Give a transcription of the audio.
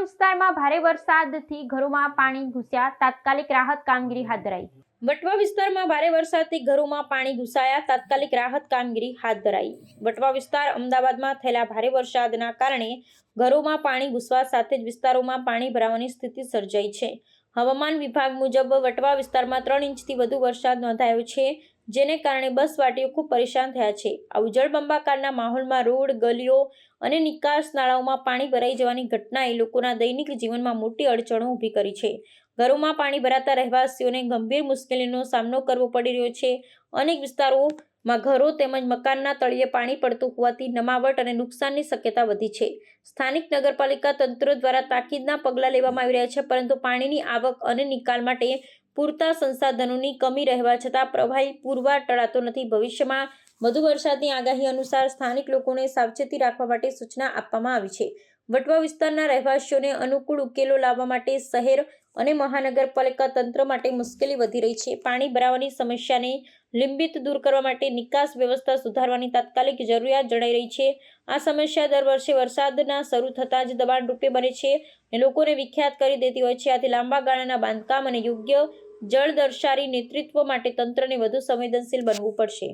વિસ્તારમાં ભારે વરસાદથી ઘરોમાં પાણી ઘૂસ્યા, તાત્કાલિક રાહત કામગીરી હાથ ધરાઈ. વટવા વિસ્તારમાં ભારે વરસાદથી ઘરોમાં પાણી ઘૂસાયા, તાત્કાલિક રાહત કામગીરી હાથ ધરાઈ. વટવા વિસ્તાર અમદાવાદમાં થયેલા ભારે વરસાદના કારણે ઘરોમાં પાણી ઘૂસવા સાથે જ વિસ્તારોમાં પાણી ભરાવાની સ્થિતિ સર્જાઈ છે. હવામાન વિભાગ મુજબ વટવા વિસ્તારમાં ત્રણ ઇંચથી વધુ વરસાદ નોંધાયો છે. જેને કારણે બસવાટીઓ ખૂબ પરેશાન થયા છે. આ ઉજળબંબાકારના માહોલમાં રોડ, ગલીઓ અને નિકાસ નાળાઓમાં પાણી ભરાઈ જવાની ઘટનાએ લોકોના દૈનિક જીવનમાં મોટી અડચણો ઊભી કરી છે. ઘરોમાં પાણી ભરાતા રહેવાસીઓને ગંભીર મુશ્કેલીનો સામનો કરવો પડી રહ્યો છે અનેક વિસ્તારોમાં ઘરો તેમજ મકાનના તળિયે પાણી પડતું હોવાથી નમાવટ અને નુકસાનની શક્યતા વધી છે. સ્થાનિક નગરપાલિકા તંત્ર દ્વારા તાકીદના પગલાં લેવામાં આવી રહ્યા છે, પરંતુ પાણીની આવક અને નિકાલ માટે પૂરતા સંસાધનોની કમી રહેવા છતાં પ્રવાહી પુરવાર ટળાતો નથી. ભવિષ્યમાં વધુ વરસાદની આગાહી અનુસાર સ્થાનિક લોકોને સાવચેતી રાખવા માટે સૂચના આપવામાં આવી છે. વટવા વિસ્તારના રહેવાસીઓને અનુકૂળ ઉકેલો લાવવા માટે શહેર અને મહાનગરપાલિકા તંત્ર માટે મુશ્કેલી વધી રહી છે. પાણી ભરાવાની સમસ્યાને લિંબિત દૂર કરવા માટે નિકાસ વ્યવસ્થા સુધારવાની તાત્કાલિક જરૂરિયાત જણાઈ રહી છે. આ સમસ્યા દર વર્ષે વરસાદના શરૂ થતાં જ દબાણ રૂપે બને છે અને લોકોને વિખ્યાત કરી દેતી હોય છે. આથી લાંબા ગાળાના બાંધકામ અને યોગ્ય જળદર્શારી નેતૃત્વ માટે તંત્રને વધુ સંવેદનશીલ બનવું પડશે.